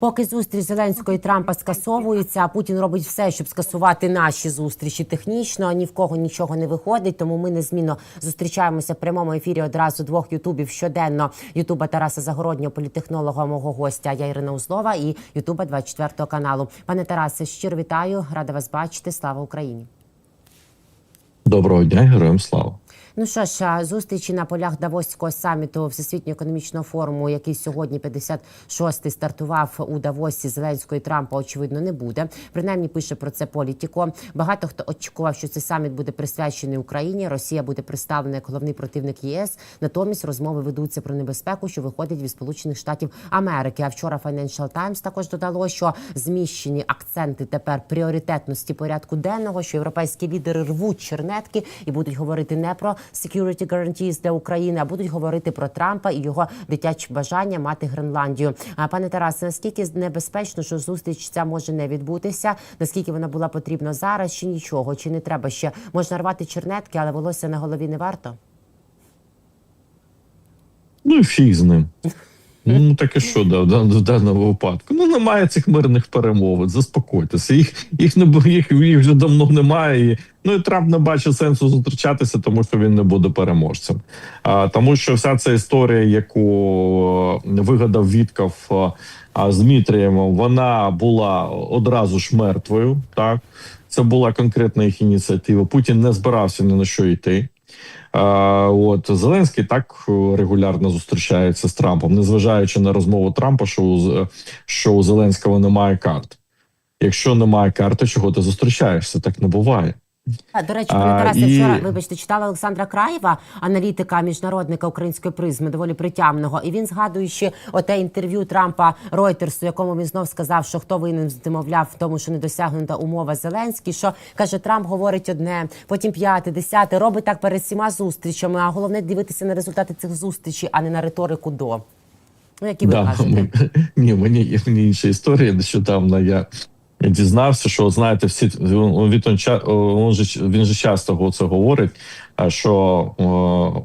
Поки зустріч Зеленського і Трампа скасовується, а Путін робить все, щоб скасувати наші зустрічі технічно. Ні в кого нічого не виходить. Тому ми незмінно зустрічаємося в прямому ефірі одразу двох ютубів щоденно. Ютуба Тараса Загороднього, політехнолога, мого гостя. Я Ірина Узлова і Ютуба 24 каналу. Пане Тарасе, щиро вітаю, рада вас бачити. Слава Україні. Доброго дня, героям слава. Ну що ж, зустрічі на полях Давоського саміту Всесвітнього економічного форуму, який сьогодні 56-й стартував у Давосі Зеленського і Трампа, очевидно, не буде. Принаймні пише про це політіко. Багато хто очікував, що цей саміт буде присвячений Україні. Росія буде представлена як головний противник ЄС. Натомість розмови ведуться про небезпеку, що виходить від Сполучених Штатів Америки. А вчора Financial Times також додало, що зміщені акценти тепер пріоритетності порядку денного, що європейські лідери рвуть чернетки і будуть говорити не про security guarantees для України, а будуть говорити про Трампа і його дитячі бажання мати Гренландію. А пане Тарасе, наскільки небезпечно, що зустріч ця може не відбутися? Наскільки вона була потрібна зараз? Чи нічого? Чи не треба ще можна рвати чернетки, але волосся на голові не варто? Ну фіг з ним. Ну так і що да, в даному випадку? Ну немає цих мирних перемовин. Заспокойтеся. Їх їх не їх, їх вже давно немає. І, ну і Трамп не бачить сенсу зустрічатися, тому що він не буде переможцем. А тому, що вся ця історія, яку е, вигадав Вітков е, а, з Дмитрієм, вона була одразу ж мертвою. Так це була конкретна їх ініціатива. Путін не збирався ні на що йти. От Зеленський так е, регулярно зустрічається з Трампом, незважаючи на розмову Трампа, що у, що у Зеленського немає карт. Якщо немає карти, чого ти зустрічаєшся? Так не буває. До речі, пане А, Тарасе, і- вчора, вибачте, читала Олександра Краєва, аналітика міжнародника української призми, доволі притямного. І він згадуючи оте інтерв'ю Трампа Ройтерсу, якому він знов сказав, що хто винен мовляв в тому, що не досягнута умова Зеленський. Що каже, Трамп говорить одне, потім п'яте, десяте, робить так перед всіма зустрічами. А головне дивитися на результати цих зустрічей, а не на риторику до. Ну, які ви кажете? ми- ні, мені, мені інша історія. Нещодавно я дізнався, що знаєте, всі він, він, же, він же часто це говорить. Що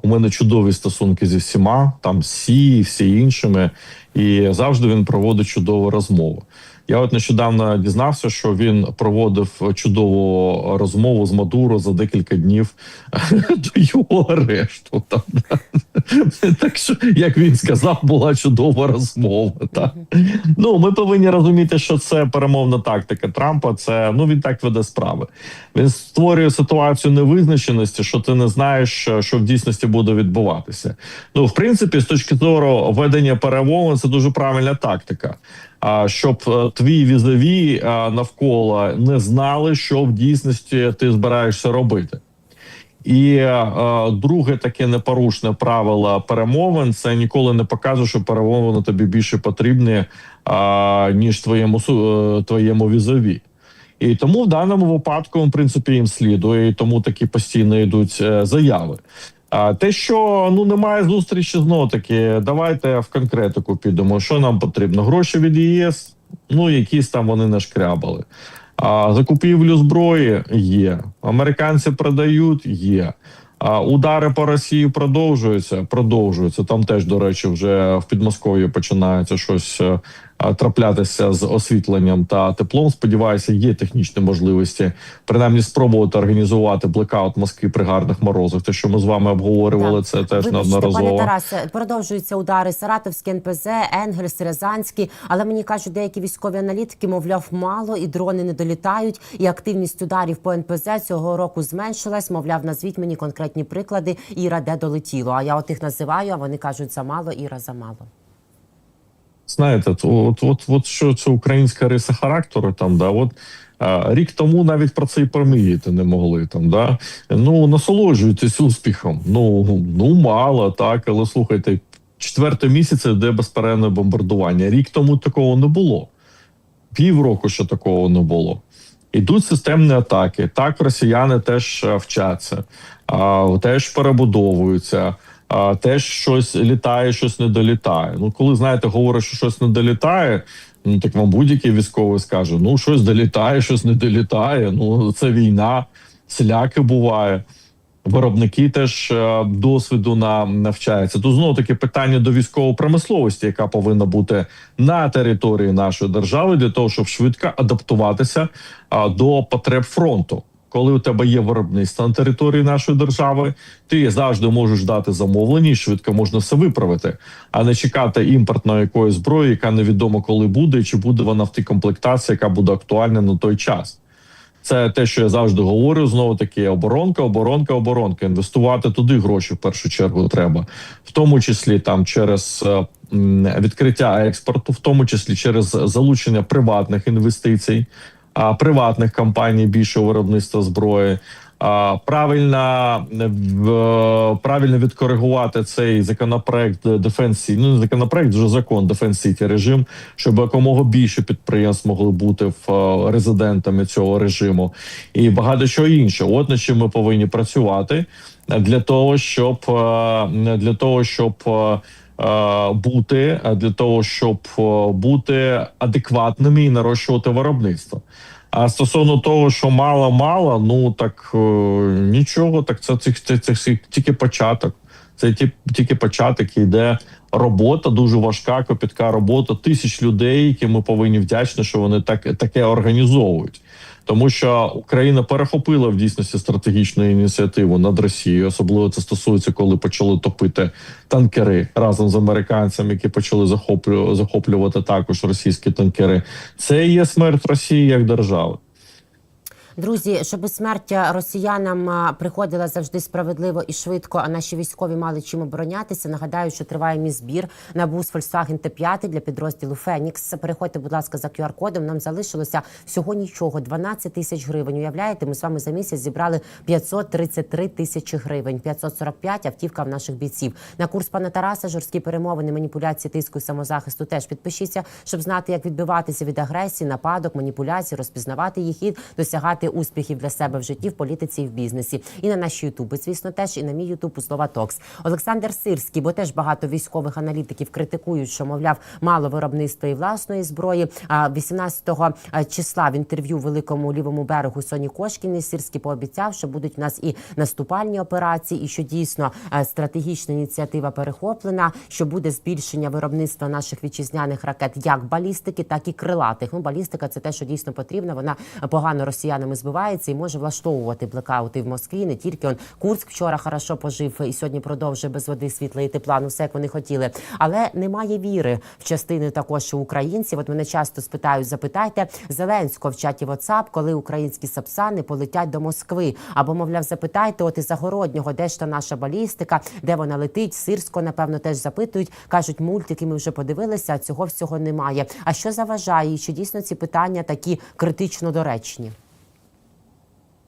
у мене чудові стосунки зі всіма, там всі, всі іншими, і завжди він проводить чудову розмову. Я от нещодавно дізнався, що він проводив чудову розмову з Мадуро за декілька днів до його арешту. Там. Так що, як він сказав, була чудова розмова. Так? Ну, ми повинні розуміти, що це перемовна тактика Трампа. Це ну він так веде справи. Він створює ситуацію невизначеності, що ти не знаєш, що в дійсності буде відбуватися. Ну, в принципі, з точки зору ведення перемовин, це дуже правильна тактика. Щоб е, твій візові е, навколо не знали, що в дійсності ти збираєшся робити. І е, друге таке непорушне правило перемовин це ніколи не показує, що перемовини тобі більше потрібні, е, ніж твоєму е, твоєму візові. І тому в даному випадку, в принципі, їм слідує, і тому такі постійно йдуть е, заяви. Те, що ну немає зустрічі, знову таки, давайте в конкретику підемо. Що нам потрібно? Гроші від ЄС, ну якісь там вони нашкрябали. А закупівлю зброї є. Американці продають, є. А удари по Росії продовжуються. Продовжуються. Там теж, до речі, вже в Підмосков'ї починається щось е, траплятися з освітленням та теплом. Сподіваюся, є технічні можливості принаймні спробувати організувати блекаут Москви при гарних морозах. Те, що ми з вами обговорювали, Так. це теж Вибачте, неодноразово. Пане Тарасе, продовжуються удари Саратовський НПЗ, Енгельс, Рязанський. Але мені кажуть, деякі військові аналітики, мовляв, мало і дрони не долітають. І активність ударів по НПЗ цього року зменшилась. Мовляв, назвіть мені конкретні приклади. Іра де долетіло. А я от їх називаю. А вони кажуть замало, Іра замало. Знаєте, от, от, от що це українська риса характеру, там да, от рік тому навіть про це і помріяти не могли. Там да ну насолоджуйтесь успіхом. Ну ну мало так, але слухайте, четвертий місяць йде безперервне бомбардування. Рік тому такого не було. Півроку ще такого не було. Ідуть системні атаки. Так, росіяни теж е, вчаться, а, теж перебудовуються, а, теж щось літає, щось не долітає. Ну, коли знаєте, говорять, що щось не долітає, ну так вам будь-який військовий скаже: ну щось долітає, щось не долітає. Ну це війна, сляки буває. Виробники теж е, досвіду на навчаються. Тут знову таки питання до військової промисловості, яка повинна бути на території нашої держави, для того, щоб швидко адаптуватися до потреб фронту. Коли у тебе є виробництво на території нашої держави, ти завжди можеш дати замовлення і швидко можна все виправити, а не чекати імпортної якоїсь зброї, яка невідомо коли буде, чи буде вона в тій комплектації, яка буде актуальна на той час. Це те, що я завжди говорю. Знову таки, оборонка, оборонка, оборонка. Інвестувати туди гроші в першу чергу треба, в тому числі там через е, відкриття експорту, в тому числі через залучення приватних інвестицій, приватних компаній більшого виробництва зброї. Правильно правильно відкоригувати цей законопроект City, ну не законопроект, вже закон City режим, щоб якомога більше підприємств могли бути в е, резидентами цього режиму, і багато чого іншого. От над чим ми повинні працювати для того, щоб е, для того, щоб е, бути для того, щоб е, бути адекватними і нарощувати виробництво. А стосовно того, що мало мало, ну так е, нічого, так це, це, це, це, тільки початок. Це ті- тільки початок йде робота, дуже важка, копітка робота тисяч людей, які ми повинні вдячні, що вони так таке організовують. Тому що Україна перехопила в дійсності стратегічну ініціативу над Росією. Особливо це стосується, коли почали топити танкери разом з американцями, які почали захоплю, захоплювати також російські танкери. Це є смерть Росії як держави. Друзі, щоб смерть росіянам приходила завжди справедливо і швидко, а наші військові мали чим оборонятися. Нагадаю, що триває мій збір на бус Volkswagen Т5 для підрозділу Фенікс. Переходьте, будь ласка, за QR-кодом. Нам залишилося всього нічого 12 тисяч гривень. Уявляєте, ми з вами за місяць зібрали 533 тисячі гривень. 545 автівка в наших бійців. На курс пана Тараса жорсткі перемовини, маніпуляції, тиску і самозахисту. Теж підпишіться, щоб знати, як відбиватися від агресії, нападок, маніпуляцій, розпізнавати їх і досягати успіхів для себе в житті, в політиці і в бізнесі. І на наші ютуби, звісно, теж і на мій ютуб у слова Токс. Олександр Сирський, бо теж багато військових аналітиків критикують, що мовляв мало виробництва і власної зброї. А 18-го числа в інтерв'ю великому лівому берегу Соні Кошкіні Сирський пообіцяв, що будуть у нас і наступальні операції, і що дійсно стратегічна ініціатива перехоплена, що буде збільшення виробництва наших вітчизняних ракет, як балістики, так і крилатих. Ну, балістика це те, що дійсно потрібно. Вона погано росіянами збивається і може влаштовувати блекаути в Москві. Не тільки он Курск вчора хорошо пожив і сьогодні продовжує без води, світла і тепла. Ну все як вони хотіли. Але немає віри в частини також українців. От мене часто спитають, запитайте Зеленського в чаті WhatsApp, коли українські сапсани полетять до Москви. Або, мовляв, запитайте от із Загороднього, де ж та наша балістика, де вона летить. Сирсько, напевно, теж запитують. кажуть, мультики ми вже подивилися, а цього всього немає. А що заважає? І чи дійсно ці питання такі критично доречні?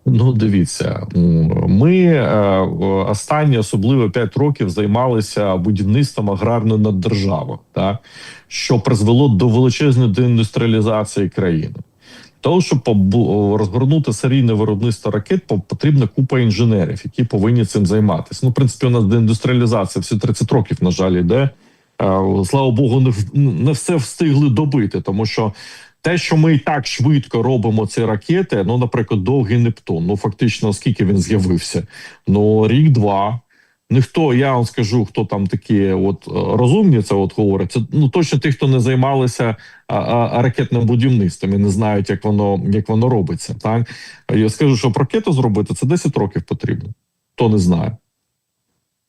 Ну, дивіться, ми е, останні особливо 5 років займалися будівництвом аграрної наддержави, так що призвело до величезної деіндустріалізації країни. Того, щоб розгорнути серійне виробництво ракет, потрібна купа інженерів, які повинні цим займатися. Ну, в принципі, у нас деіндустріалізація всі 30 років, на жаль, іде. Е, Слава Богу, не все встигли добити, тому що те, що ми і так швидко робимо ці ракети, ну, наприклад, довгий Нептун. Ну, фактично, скільки він з'явився? Ну, рік-два. Ніхто, я вам скажу, хто там такі от е, розумні, це от говорять. Це ну точно ті, хто не займалися а, а, ракетним будівництвом і не знають, як воно як воно робиться. Так я скажу, щоб ракету зробити, це 10 років потрібно. Хто не знає.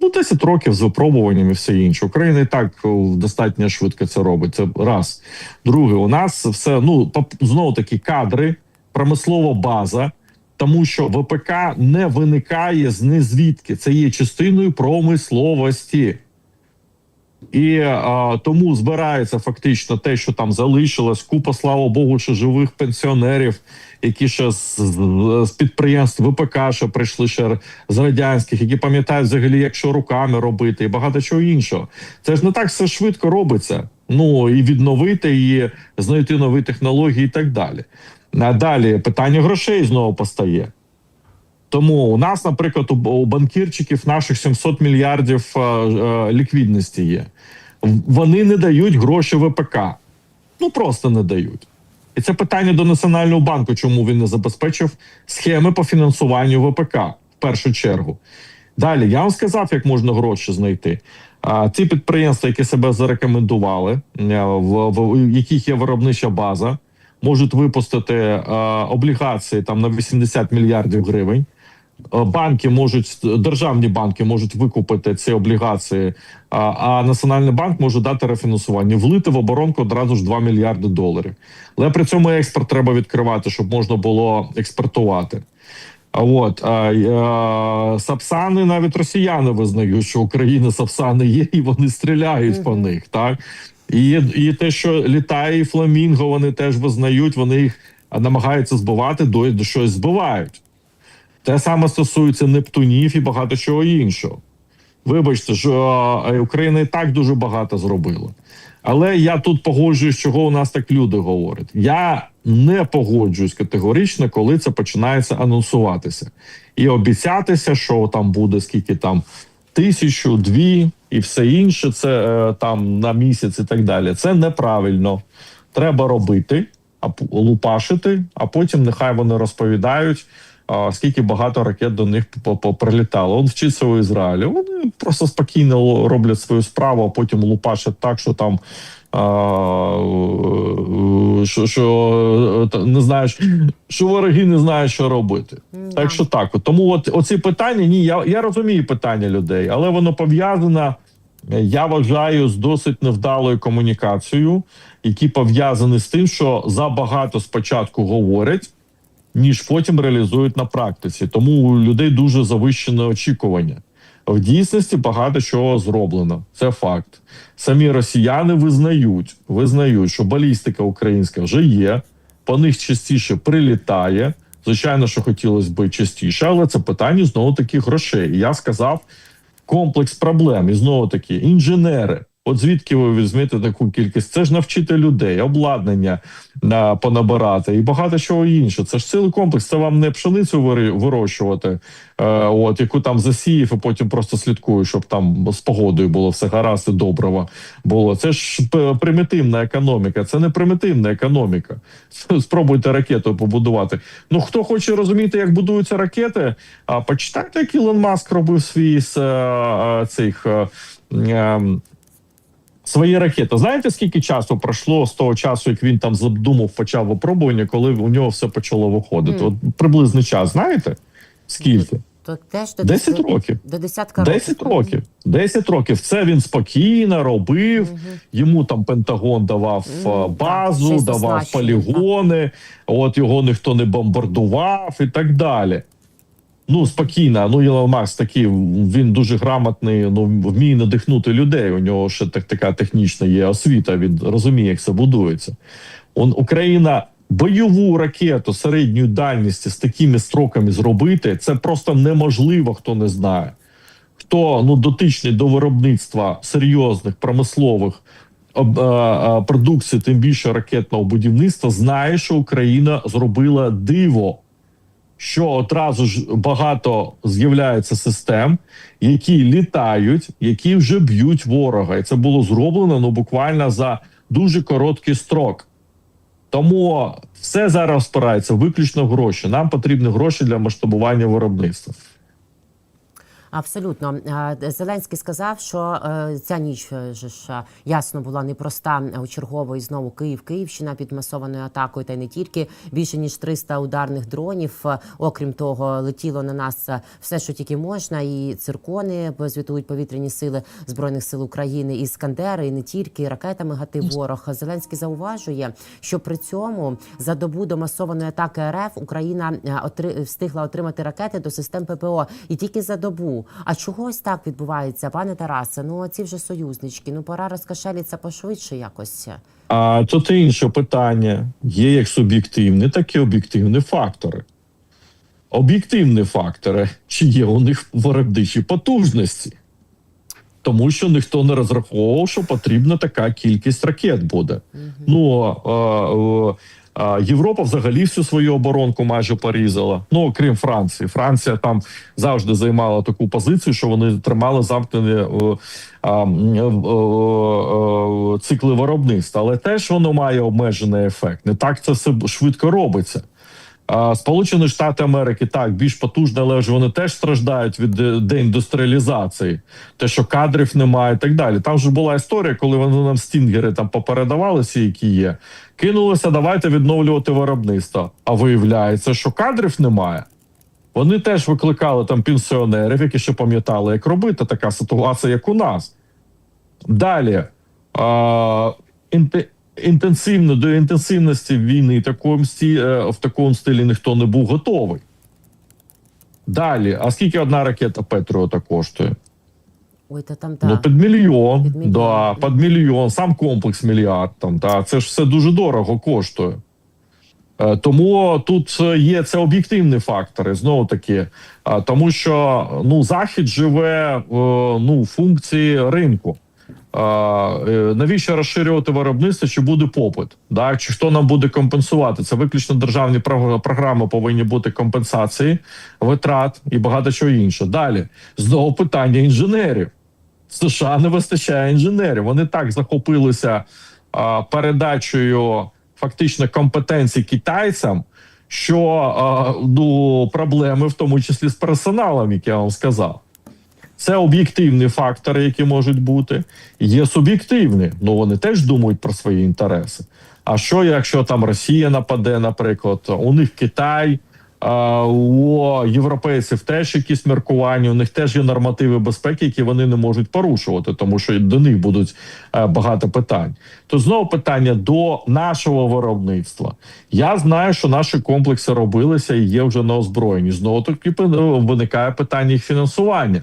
Ну, 10 років з випробуванням і все інше. Україна і так достатньо швидко це робить. Це раз. Друге, у нас все ну знову таки кадри, промислова база. Тому що ВПК не виникає з незвідки. Це є частиною промисловості. І а, тому збирається фактично те, що там залишилось. Купа, слава Богу, що живих пенсіонерів, які ще з, з, підприємств ВПК ще прийшли ще з радянських, які пам'ятають взагалі, як що руками робити, і багато чого іншого. Це ж не так все швидко робиться. Ну і відновити, і знайти нові технології, і так далі. А далі питання грошей знову постає. Тому у нас, наприклад, у, у банкірчиків наших 700 мільярдів е, е, ліквідності є. Вони не дають гроші ВПК. Ну просто не дають. І це питання до Національного банку, чому він не забезпечив схеми по фінансуванню ВПК в першу чергу. Далі я вам сказав, як можна гроші знайти. А ці підприємства, які себе зарекомендували, е, в, в яких є виробнича база, можуть випустити а, облігації там на 80 мільярдів гривень. Е, Банки можуть державні банки можуть викупити ці облігації, а, а Національний банк може дати рефінансування, влити в оборонку одразу ж 2 мільярди доларів. Але при цьому експорт треба відкривати, щоб можна було експортувати. А от а, а, сапсани навіть росіяни визнають, що Україна сапсани є, і вони стріляють по них. Так і, і те, що літає і фламінго, вони теж визнають, вони їх намагаються збивати, до, до щось збивають. Те саме стосується Нептунів і багато чого іншого. Вибачте, що Україна і так дуже багато зробила. Але я тут погоджуюсь, чого у нас так люди говорять. Я не погоджуюсь категорично, коли це починається анонсуватися і обіцятися, що там буде скільки там тисячу, дві і все інше. Це е, там на місяць і так далі. Це неправильно. Треба робити, а лупашити, а потім нехай вони розповідають. А скільки багато ракет до них прилітало. Он вчиться у Ізраїлі. Вони просто спокійно роблять свою справу, а потім лупашать так, що там. А, е, що, що е, не знаєш, що вороги не знають, що робити. Так що так. Тому от оці питання, ні, я, я розумію питання людей, але воно пов'язане, я вважаю, з досить невдалою комунікацією, які пов'язані з тим, що забагато спочатку говорять, ніж потім реалізують на практиці. Тому у людей дуже завищене очікування. В дійсності багато чого зроблено. Це факт. Самі росіяни визнають, визнають, що балістика українська вже є, по них частіше прилітає. Звичайно, що хотілося б частіше, але це питання знову таки грошей. Я сказав комплекс проблем. І знову таки, інженери. От звідки ви візьмете таку кількість? Це ж навчити людей, обладнання на понабирати і багато чого інше. Це ж цілий комплекс. Це вам не пшеницю вирощувати, е, от яку там засіяв, і потім просто слідкуєш, щоб там з погодою було все гаразд і доброго було. Це ж примітивна економіка. Це не примітивна економіка. Спробуйте ракету побудувати. Ну хто хоче розуміти, як будуються ракети, а почитайте, як Ілон Маск робив свій з е, е, цих. е, ем, Свої ракети. Знаєте, скільки часу пройшло з того часу, як він там задумав, почав випробування, коли у нього все почало виходити? Мгм. От приблизний час, знаєте? Скільки? То теж до 10 десяти- років. До десятка років. 10 років. 10 років. Це він спокійно робив. Мгм. Йому там Пентагон давав Ну, е, так, базу, давав полігони, от його ніхто не бомбардував і так далі. Ну, спокійно. Ну, Ілон Маск такий, він дуже грамотний, ну, вміє надихнути людей. У нього ще так, така технічна є освіта, він розуміє, як це будується. Он, Україна бойову ракету середньої дальності з такими строками зробити, це просто неможливо, хто не знає. Хто ну, дотичний до виробництва серйозних промислових е, е, продукцій, тим більше ракетного будівництва, знає, що Україна зробила диво що одразу ж багато з'являється систем, які літають, які вже б'ють ворога, і це було зроблено ну буквально за дуже короткий строк. Тому все зараз спирається виключно гроші. Нам потрібні гроші для масштабування виробництва. Абсолютно Е, Зеленський сказав, що е, ця ніч е, ж ясно була непроста у чергової знову Київ, Київщина під масованою атакою, та й не тільки більше ніж 300 ударних дронів. Окрім того, летіло на нас все, що тільки можна, і циркони звітують повітряні сили збройних сил України, і іскандери, і не тільки і ракетами гатив ворог. Зеленський зауважує, що при цьому за добу до масованої атаки РФ Україна отри... встигла отримати ракети до систем ППО і тільки за добу. А чогось так відбувається, пане Тарасе? Ну ці вже союзнички. Ну пора розкашеліться пошвидше якось. А тут інше питання: є як суб'єктивні, так і об'єктивні фактори. Об'єктивні фактори, чи є у них виробничі потужності, тому що ніхто не розраховував, що потрібна така кількість ракет буде. Ну а, а, а, Європа взагалі всю свою оборонку майже порізала. Ну окрім Франції. Франція там завжди займала таку позицію, що вони тримали замкнені е, е, е, цикли виробництва, але теж воно має обмежений ефект. Не так це все швидко робиться. Сполучені Штати Америки так більш потужні, але ж вони теж страждають від е, деіндустріалізації, те, що кадрів немає, і так далі. Там же була історія, коли вони нам стінгери там попередавали всі, які є. Кинулися, давайте відновлювати виробництво. А виявляється, що кадрів немає. Вони теж викликали там пенсіонерів, які ще пам'ятали, як робити така ситуація, як у нас. Далі. Інте, інтенсивно до інтенсивності війни такому е, в такому стилі ніхто не був готовий. Далі, а скільки одна ракета Петріота коштує? Ой, та там Ну, під мільйон. Під мільйон. Да, під мільйон, сам комплекс мільярд. Там, да, це ж все дуже дорого коштує. Е, Тому тут е, є це об'єктивні фактори, знову таки, тому що ну, Захід живе ну, функції ринку. Е, Навіщо розширювати виробництво, чи буде попит? Да? Чи хто нам буде компенсувати? Це виключно державні програми повинні бути компенсації, витрат і багато чого інше. Далі знову питання інженерів. США не вистачає інженерів. Вони так захопилися а, передачею фактично компетенцій китайцям, що а, ну, проблеми, в тому числі з персоналом, як я вам сказав. Це об'єктивні фактори, які можуть бути. Є суб'єктивні. Ну вони теж думають про свої інтереси. А що, якщо там Росія нападе, наприклад, у них Китай, у європейців теж якісь міркування, у них теж є нормативи безпеки, які вони не можуть порушувати, тому що до них будуть е, багато питань. То знову питання до нашого виробництва. Я знаю, що наші комплекси робилися і є вже на озброєнні. Знову таки виникає питання їх фінансування.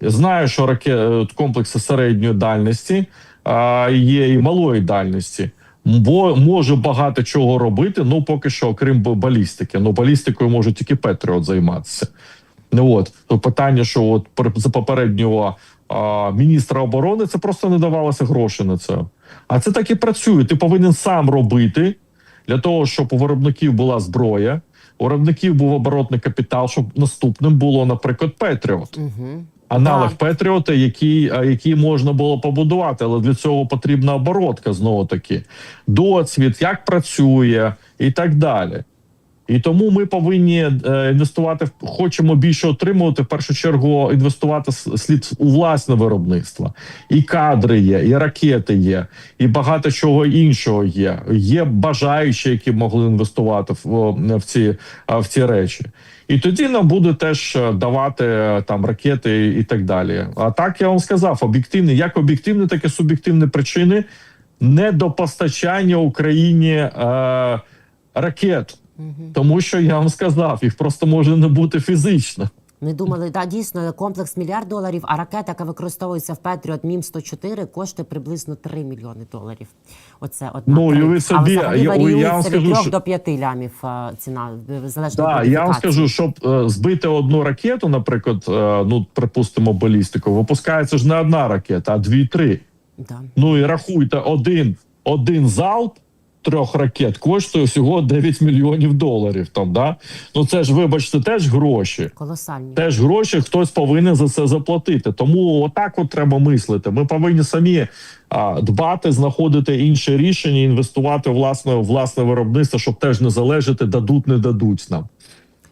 Знаю, що раке... комплекси середньої дальності а, є і малої дальності. Бо може багато чого робити, ну поки що, окрім балістики. Ну, балістикою може тільки Петріот займатися. Ну от то питання, що от за попереднього а, міністра оборони це просто не давалося гроші на це. А це так і працює. Ти повинен сам робити для того, щоб у виробників була зброя, у виробників був оборотний капітал, щоб наступним було, наприклад, Петріот Угу. Аналог Так. Петріота, який, який можна було побудувати, але для цього потрібна оборотка знову таки, досвід, як працює і так далі. І тому ми повинні е, інвестувати хочемо більше отримувати. В першу чергу інвестувати слід у власне виробництво. І кадри є, і ракети є, і багато чого іншого є. Є бажаючі, які могли інвестувати в, в ці в ці речі. І тоді нам буде теж е, давати е, там ракети і так далі. А так я вам сказав: об'єктивні, як об'єктивні, так і суб'єктивні причини недопостачання Україні е, ракет. Тому що я вам сказав, їх просто може не бути фізично. Ми думали, да, дійсно, комплекс мільярд доларів, а ракета, яка використовується в Петріот Мім 104 коштує приблизно 3 мільйони доларів. Оце одна. Ну, Три. уяви собі, я- я вам від скажу, 3 що- до 5 лямів е, ціна, е, залежно Так, від я вам скажу, щоб е, збити одну ракету, наприклад, е, ну припустимо, балістику, випускається ж не одна ракета, а дві-три. Да. Ну і рахуйте, один, один залп трьох ракет коштує всього 9 мільйонів доларів. Там, да? Ну це ж, вибачте, теж гроші. Колосальні. Теж гроші хтось повинен за це заплатити. Тому отак от треба мислити. Ми повинні самі а, дбати, знаходити інше рішення, інвестувати в власне, власне виробництво, щоб теж не залежати, дадуть, не дадуть нам.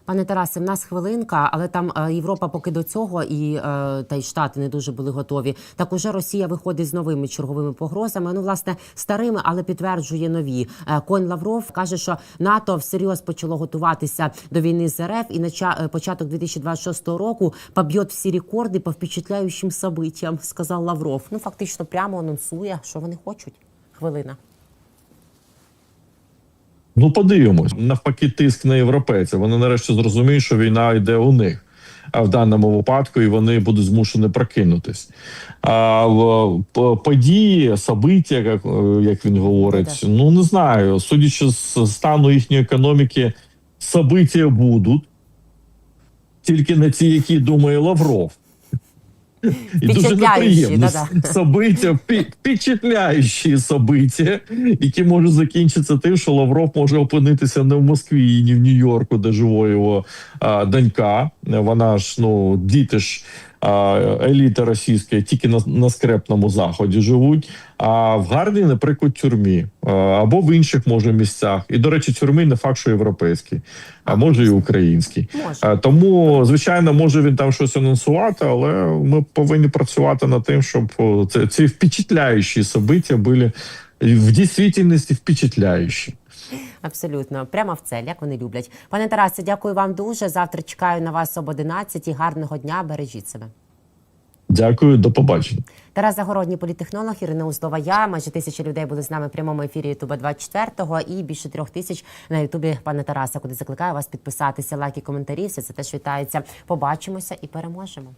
Пане Тарасе, в нас хвилинка, але там е, Європа поки до цього і е, та й Штати не дуже були готові. Так уже Росія виходить з новими черговими погрозами. Ну, власне, старими, але підтверджує нові. Е, Конь Лавров каже, що НАТО всерйоз почало готуватися до війни з РФ і е, початок 2026 року поб'є всі рекорди по впечатляючим событиям, сказав Лавров. Ну фактично прямо анонсує, що вони хочуть. Хвилина. Ну, подивимось. Навпаки, тиск на європейців. Вони нарешті зрозуміють, що війна йде у них. А в даному випадку і вони будуть змушені прокинутись. А події, собиття, як, як він говорить, ну не знаю. Судячи з стану їхньої економіки, собиття будуть. Тільки не ті, які думає Лавров. І дуже неприємні Собиття, впечатляючі собиття, які можуть закінчитися тим, що Лавров може опинитися не в Москві і не в Нью-Йорку, де живе його а, донька. Вона ж, ну, діти ж. Еліта російська тільки на, на скрепному заході живуть, а в гарній, наприклад, тюрмі або в інших може місцях. І до речі, тюрми не факт, що європейські, а може і українські. Може. Тому, звичайно, може він там щось анонсувати, але ми повинні працювати над тим, щоб це ці впечатляючі события були в дійсності впечатляючі. Абсолютно, прямо в цель, як вони люблять. Пане Тарасе, дякую вам дуже. Завтра чекаю на вас об 11. Гарного дня. Бережіть себе. Дякую, до побачення. Тарас Загородній політтехнолог, Ірина Узлова. Я майже тисяча людей були з нами в прямому ефірі Ютуба 24-го і більше трьох тисяч на Ютубі пане Тараса, куди закликаю вас підписатися, лайки, коментарі. Все це теж вітається. Побачимося і переможемо.